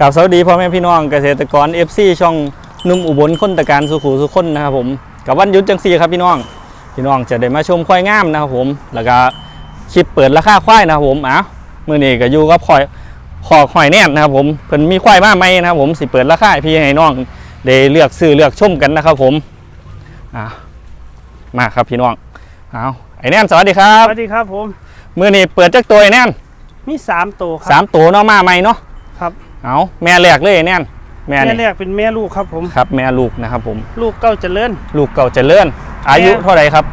กับสวัสดีพ่อแม่พี่น้องเกษตรกร FC ช่องหนุ่มอุบลคนตะการสุขุสุขคนนะครับผมกับวันหยุดจังซีครับพี่น้อง พี่น้องจะได้มาชมควายงามนะครับผม แล้วก็คลิปเปิดราคาควายนะครับผมอะมื่อนี้ก็อยู่กับคอยขอควายแน่นนะครับผมเพิ่นมีควายมาใหม่นะครับผมสิเปิดราคาให้พี่ให้น้องได้เลือกซื้อเลือกชมกันนะครับผมอะมาครับพี่น้องเอาไอ้แน่นสวัสดีครัสบวัสดีครับผมมื่อนี้เปิดจักตัวไอ้แน่นมีสามตัวคสารัมตัวเนาะมาใหม่เนาะครับ เอาแม่แรกเลยไอ้แน่นแม่แม่นี่แรกเป็นแม่ลูกครับผม ครับ แม่ลูกนะครับผม ลูกเก้าเจริญ ลูกเก่าเจริญอายุแม่ เท่าไหร่ครับ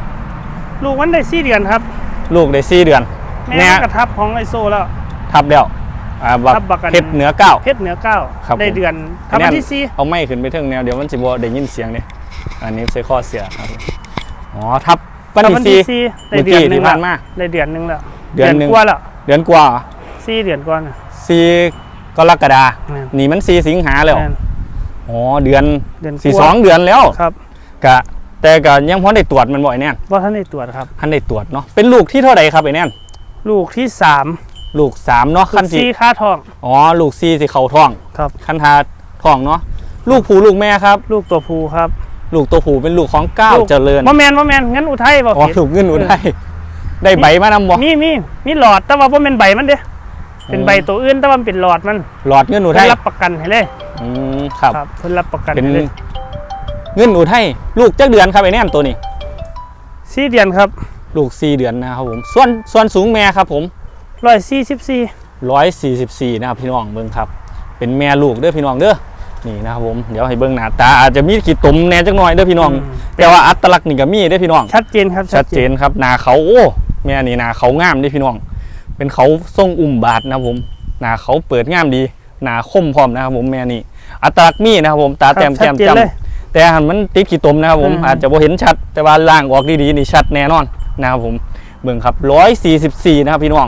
ลูกวันได้สี่เดือนครับ ลูกได้สี่เดือน แม่แม่กระทับของไอโซแล้ว ทับแล้วอ่าบักทับบักกัน เพชรเหนือเก้า เพชรเหนือเก้าครับได้ผมเดือนทับวันที่สี่เอาไม่ขึ้นไปเทิงแนวเดี๋ยวมันสิบ่ได้ยินเสียงเนี่ยอันนี้ใส่ข้อเสียครับอ๋อทับวันทับที่วันสี่ ที่สี่ได้เมื่อเดืกี้อนหนึ่ที่งผ่าแล้วนมาได้เดือนหนึ่งแล้วเดือนหนึ่ง กว่าแล้วเดือนกว่าสี่เดือนกว่าน่ะสี่ กรกฎาแม่น นี่มันสี่สิงหาแล้ว แม่น อ๋อ เดือนเดือนสี่กว่า สองเดือนแล้วครับกะแต่ก็ยังพอได้ตรวจมันบ่อยแน่นว่าท่านได้ตรวจครับ ท่านได้ตรวจเนาะ เป็นลูกที่เท่าไหร่ครับไอ้แน่นลูกที่สามลูกสามเนาะลูขั้นกที่สี่ค่าทอง อ๋อ ลูกซีสิเขาท้องครับคันทาท้องเนาะ ลูกผูลูกแม่ครับ ลูกตัวผู้ครับ ลูกตัวผูเป็นลูกของก้าวลูก เจริญ ว่าแมนว่าแมนงั้นอุทัยบ่อ๋อผิด ถูกเงินหนูได้ ได้ใบมานำบ่มีมีมีหลอดแต่ว่าว่าเป็นใบมันเด้ เป็นใบตัวอื่นแต่ว่ามันเป็นหลอดมันหลอดเงินหนูไทเพิ่ยนรับประกันให้เลยอืมครับครับเพิ่นรับประกันเป็นให้เลยเงินหนูไทยลูกจักเดือนครับไอ้แน่นตัวนี้สี่เดือนครับลูก4เดือนนะครับผมส่วนส่วนสูงแม่ครับผมร้อยสี่สิบสี่144นะครับพี่น้องเบิ่งครับ เป็นแม่ลูกเด้อพี่น้องเด้อนี่นะครับผมเดี๋ยวให้เบิ่งหน้าตาอาจจะมีขีดตุ่มแหน่จักหน่อยเด้อพี่น้อง แต่ว่าอัตลักษณ์นี่ก็มีเด้อพี่น้องชัดเจนครับชัดเจนครับหนาเขาโอ้แม่นี่หนาเขางามเดิพี่น้อง เป็นเขาทรงอุ่มบาทนะครับผมหนาเขาเปิดงามดี หนาคมพร้อมนะครับผมแม่นี่อัตลักษณ์มีนะครับผมตาครับแต้มชัแก้ดมเจนจเลยำแต่หันมันติดขีดตมนะครับผมอืมอาจจะบ่เห็นชัดแต่ว่าล่างออกดีๆนี่ชัดแน่นอนนะครับผมเบิ่งครับ144นะครับพี่น้อง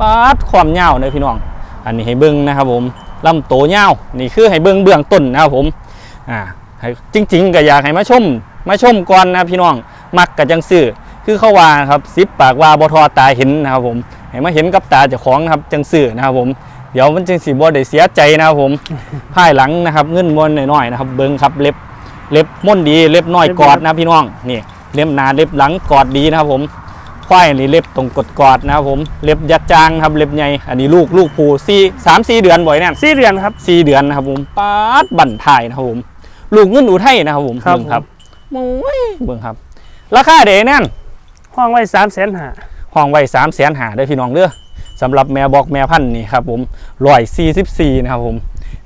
ปาดความยาวเลยพี่น้อง อันนี้ให้เบิ่งนะครับผมลำโตยาวนี่คือให้เบิ่งเบื้องต้นนะครับผมอ่าให้จริง ๆ ก็อยากให้มาชมมาชมก่อนนะพี่น้องมักกับจังซื้อคือเขาว่าครับสิบปากว่าบทอตาเห็นนะครับผม ให้มาเห็นกับตาเจ้าของนะครับจังซื้อนะครับผมเดี๋ยวมันจึงสิบ่ได้เสียใจนะครับผมภายหลังนะครับเงินมวนน้อยๆนะครับ เบิ้งครับเล็บเล็บม่วนดีเล็บน้อยกอดนะพี่น้องนี่เล็บหนาเล็บหลังกอดดีนะครับผมควายนี่เล็บตรงกดกอดนะครับผมเล็บยัดจางครับเล็บใหญ่อันนี้ลูกลูกผูสี่สามสี่เดือนบ่อยแน่นสี่เดือนครับสี่เดือนนะครับผมปาดบั่นทายนะครับผมลูกเงินอุทัยนะครับผมครับเบิ่งครับโอ้ยเบิ่งครับ ราคาเดแน่นห้องไว้สามแสนหา ห้องไว้สามแสนหาได้อพี่น้องเด้อสำหรับแม่บอกแม่พันธุ์นี่ครับผมร้อยสี่สิบสี่นะครับผม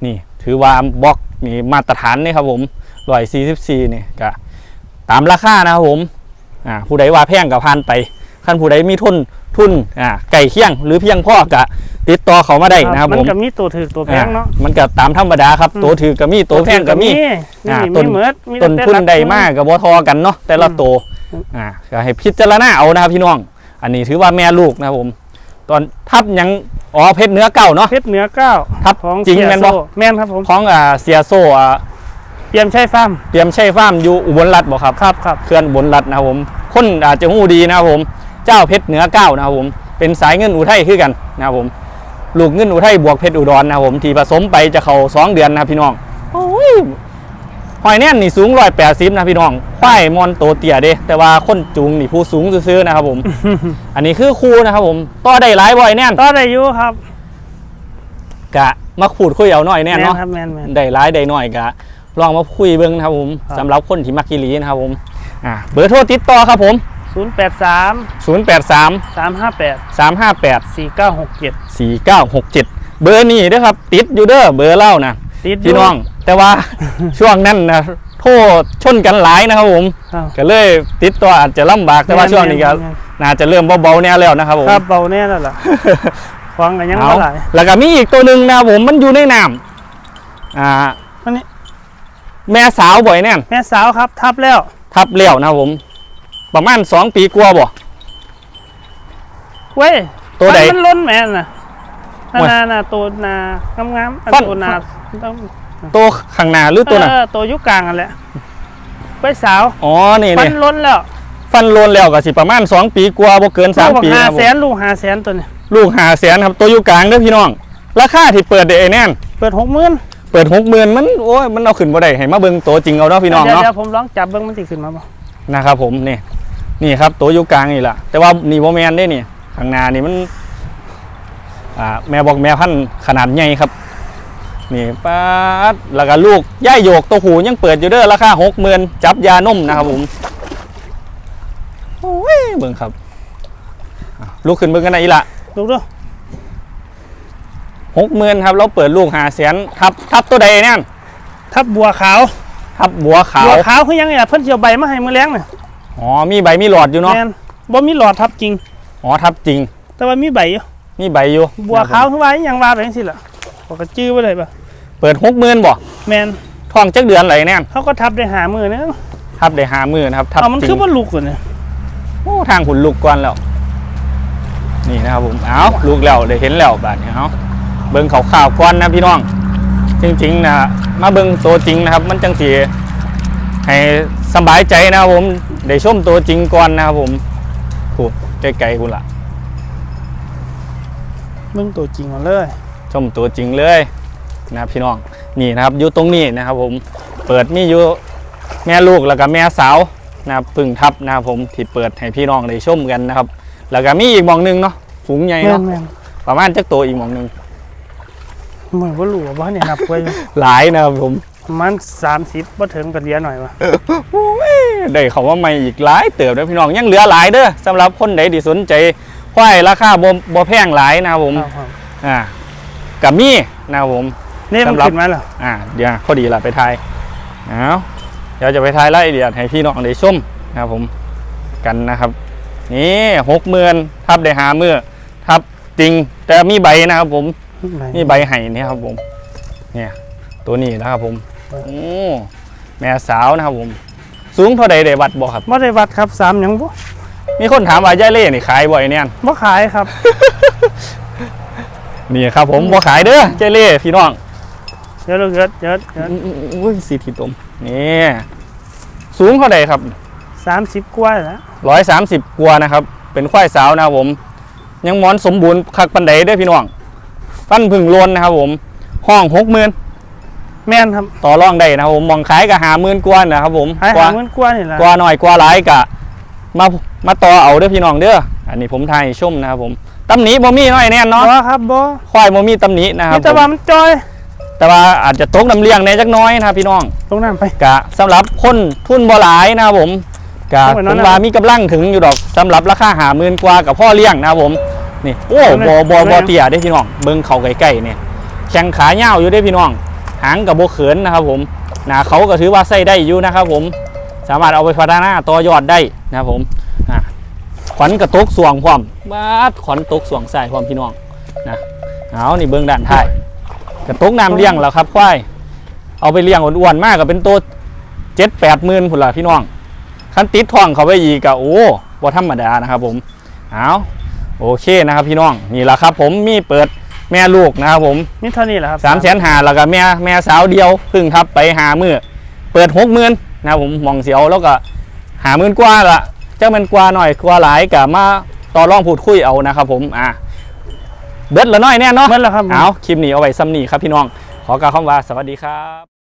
นี่ถือว่าบอกนี่มาตรฐานนี่ครับผมร้อยสี่สิบสี่นี่ก็ตามราคานะครับผมอ่าผู้ใดว่าแพงกับพันไปขั้นผู้ใดมีทุนทุนอ่าไก่เคียง หรือเพียงพ่อกะติดต่อเขามาได้นะครับมัผมก็มีตัวถือตัวแพงเนาะอ่ามันก็ตามธรรมดาครับอืมตัวถือก็มีตัวแพงก็มีนี่อ่ามีต้นเหมือดมีต้นแต่ทุนหลักใดมากกับบ่ทอกันเนาะแต่ละอืมตัวอืมอ่าก็ให้พิจารณาเอานะครับพี่น้อง อันนี้ถือว่าแม่ลูกนะครับผม ตอนทับยังอ๋อเพชรเนื้อเก่าเนาะเพชรเหนือเก้าทับของจริงเสียแม่นบ่โซ่แม่นครับผมของอ่าเสียโซ่อ่าเตรียมใช้ฟาร์มเตรียมใช้ฟาร์มอยู่อุบลรัฐบ่ครับครับครับเคลื่อนอุบลรัฐนะครับผมคนอาจจะหู้ดีนะครับผม เจ้าเพชรเหนือเก้านะครับผมเป็นสายเงินอุทัยคือกันนะครับผมลูกเงินอุทัยบวกเพชรอุดรนะครับผมที่ผสมไปจะเข้าสองเดือนนะครับพี่น้องโอ้ย หอยแน่นนี่สูงร้อยแปดสิบนะพี่น้องควายมอนโตเตี่ยเด้แต่ว่าคนจูงนี่ผู้สูงซื้อๆนะครับผม อันนี้คือครูนะครับผมต่อได้หลายบ่อยแน่นต่อได้อยู่ครับ กะมาขูดคุยเอาหน่อยแน่นเนาะครับแม่นแม่นได้หลายได้หน่อยกะลองมาคุยเบิ้งนะครับผมครับสำหรับคนที่มักกิลีนะครับผมอ่าเบอร์โทรติดต่อครับผมศูนย์แปดสาม083สามห้าแปด358สี่เก้าหกเจ็ด4967 เบอร์นี้เด้อครับ ติดอยู่เด้อเบอร์เล่านะติดยู่พี่น้อง แต่ว่าช่วงนั้นนะโทษชนกันหลายนะครับผมครับ ก็เลยติดต่ออาจจะลำบากแต่ว่าช่วงนี้ก็แม่น น่าจะเริ่มเบาๆแน่แล้วนะครับผมครับเบาแน่แล้วล่ะฟังกันยังเอาเท่าไหร่แล้วก็มีอีกตัวหนึ่งนะครับผมมันอยู่ในน้ำอ่าอันนี้แม่สาวบ่อยแน่นแม่สาวครับ ทับแล้วทับเลี้ยวนะครับผม ประมาณสองปีกว่าบ่ เว้ยตัวใดฟันมันล้นแม่นน่ะโอ้ยนานาตัวนางามๆอันฟันตัวนาต้อง ตัวข้างหน้าหรือตัวน่ะเออตัวยุคกลางกันแหละไว้สาวอ๋อนี่ฟันี่นล้นแล้วฟันโลนแล้วก็สิประมาณสองปีกว่าบ่เกินสามลูกปีห้านะครับผแสมนลูกห้าแสนตัวนี้ลูกหาแสนครับตัวอยู่กลางเด้อพี่น้อง ราคาที่เปิดเด้อไอ้แน่นเปิดหกหมื่นเปิดหกหมื่นมันโอ้ยมันเอาขึ้นบ่ได้ให้มาเบิ่งตัวจริงเอาเนาะพี่น้องเดี๋ยวเนาะ เดี๋ยวผมลองจับเบิ้งมันติขึ้นมาบ่นะครับผมนี่นี่ครับตัวอยู่กลางนี่แหละแต่ว่านี่บ่แมนได้นี่ข้างหน้านี่มันอ่าแม่บอกแม่พันธุ์ขนาดใหญ่ครับ นี่ป๊าดแล้วก็ลูกย่ายโยกตัวหูยังเปิดอยู่เด้อราคาหกหมื่นจับยานมนะครับผมโอ้ยเบิ่งครับอะลูกขึ้นเบิ่งกันนะอีละดูดูหกหมื่นครับเราเปิดลูกหาแสนทับทับตัวใดเนี่ยทับบัวขาวทับบัวขาวบัวขาวคือยังไงล่ะเพิ่นสิเจียวใบมาให้มื้อแรงน่ะอ๋อมีใบมีหลอดอยู่เนาะแม่นบ่มีหลอดทับจริงอ๋อทับจริง แต่ว่ามีใบอยู่มีใบอยู่บัวขาวคือว่าอิหยังว่าไปจังซี่ล่ะ บอกก็จื้อไว้เลยบ่เปิดหกหมื่นบ่แม่นท้องจักเดือนไหลเนี่ยเขาก็ทับได้หามือนึงทับได้หามือนะครับทับเอามันจริคืองบ่ลุกกว่านี่โอ้ทางหุ่นลูกก่อนแล้ว นี่นะครับผมเอาลูกแล้วได้เห็นแล้วบาดนี้เอาเบิ้งเขาข่าวๆก่อนนะพี่น้อง จริงๆนะมาเบิ้งตัวจริงนะครับ มันจังสีให้สบายใจนะครับผมได้ชมตัวจริงก่อนนะครับผมผูไกลๆคุณล่ะมึงตัวจริงมาเลยช มตัวจริงเลยนะครับพี่น้องนี่นะครับอยู่ตรงนี้นะครับผมเปิดมีอยู่แม่ลูกแล้วก็แม่สาวนะครับพึ่งทับนะครับผมที่เปิดให้พี่น้องได้ชมกันนะครับ แล้วก็มีอีกหมองหนึงเนาะฝูงใหญ่แม่เนาะนแม่นประมาณจักตัวอีกหมองหนึงเหมือนบ่รู้ว่าบ่เนี่ยนับไว้อยู่หลายนะครับผมประมาณ30บ่ถึงก็เหลือหน่อยวะได้เขาว่าไม่อีกหลายเติบเด้อพี่น้องยังเหลือหลายเด้อสำหรับคนใดที่สนใจควายราคาบ่บ่แพงหลายนะครับผมครับครับอ่า กับมีนะครับผมนี่มันสำหรับขึ้นมาแล้วอ่าเดี๋ยวพอดีละไปทายเอาเดี๋ยวจะไปทายรายละเอียดให้พี่น้องได้ชมนะครับผมกันนะครับ นี่หกหมื่นทับได้หามือทับจริงแต่มีใบนะครับผมนี่ใบไห่นี่ครับผมเนี่ยตัวนี้นะครับผมโอ้แม่สาวนะครับผม สูงเท่าใดได้วัดบ่ครับบ่ได้วัดครับสามหยังบ่มีคนถามว่าย่ายเล่นี่ขายบ่อยเนี่ยบ่ขายครับ นี่ครับผมบ่ขายเด้อย่ายเล่พี่น้องเดี๋ยวเราเกิดเดี๋ยวเดี๋ยวอุ้ยสีทีตมนี่สูงเท่าใดครับ30กว่าแล้วร้อยสามสิบกว่านะครับ เป็นควายสาวนะครับผม ยังหมอนสมบูรณ์คักปันไดเด้อพี่น้อง ฟันพึ่งโลนนะครับผม ห้องหกหมื่นแม่นครับต่อรองได้นะครับผมมองขายกับหาหมื่นกว่านะครับผมขายกว่าหาเงินกว่านี่ล่ะกว่าหน่อยกว่าหลายกะมามาต่อเอาเด้อพี่น้องเด้อ อันนี้ผมทายให้ชมนะครับผมตำหนิบ่มีน้อยแน่นอนบ่ครับบ่ควายบ่มีตำหนินะครับมีแต่ผมว่ามันจอยแต่ว่าอาจจะตกน้ำเลี้ยงในจักหน้อยนะครับพี่น้อง ตรงนั้นไป กะสำหรับคนทุนบ่หลายนะครับผมกะเอาไว้ผนั่มนน่ะว่ามีกำลังถึงอยู่ดอกสำหรับราคาหาหมื่นกว่ากับพ่อเลี้ยงนะครับผมนี่โอ้เอาไว้บ่บ่เอาไว้บ่เตี้ยได้พี่น้องเบิ่งเขาใกล้ๆเนี่ยแข้งขาเหี่ยวอยู่ได้พี่น้อง หางกับโบเขินนะครับผมหนาเขาก็ถือว่าใส่ได้อยู่นะครับผมสามารถเอาไปพัฒนาต่อยอดได้นะครับผมอะ ขวัญกระตกสวงพร้อมบาดขวัญตกสวงใส่พร้อมพี่น้องนะเอานี่เบิ่งด้านท้ายกระตกน้ำเลี้ยงแล้วครับควายเอาไปเลี้ยงอ้วนๆมากก็เป็นตัวเจ็ดแปดหมื่นพุ่นละพี่น้องคันติดท้องเขาไปอีกก็โอ้บ่ธรรมดานะครับผมเอาโอเคนะครับพี่น้องนี่แหละครับ ผมมีเปิดแม่ลูกนะครับผมนี่เท่านี้แหละครับสามแสนหาแล้วก็แม่แม่สาวเดียวเพึ่งทับไปหามือเปิดหกหมื่นนะครับผมมองเสียวแล้วก็หาหมื่นกว่าละ เจ้ามันกว่าหน่อยกว่าหลายกับมาต่อรองพูดคุยเอานะครับผมอะเบิดละน้อยแน่เนาะเมื่อแล้วครับเอาคลิปนี้เอาไว้ซ้ำนี่ครับพี่น้อง ขอกล่าวคำว่าสวัสดีครับ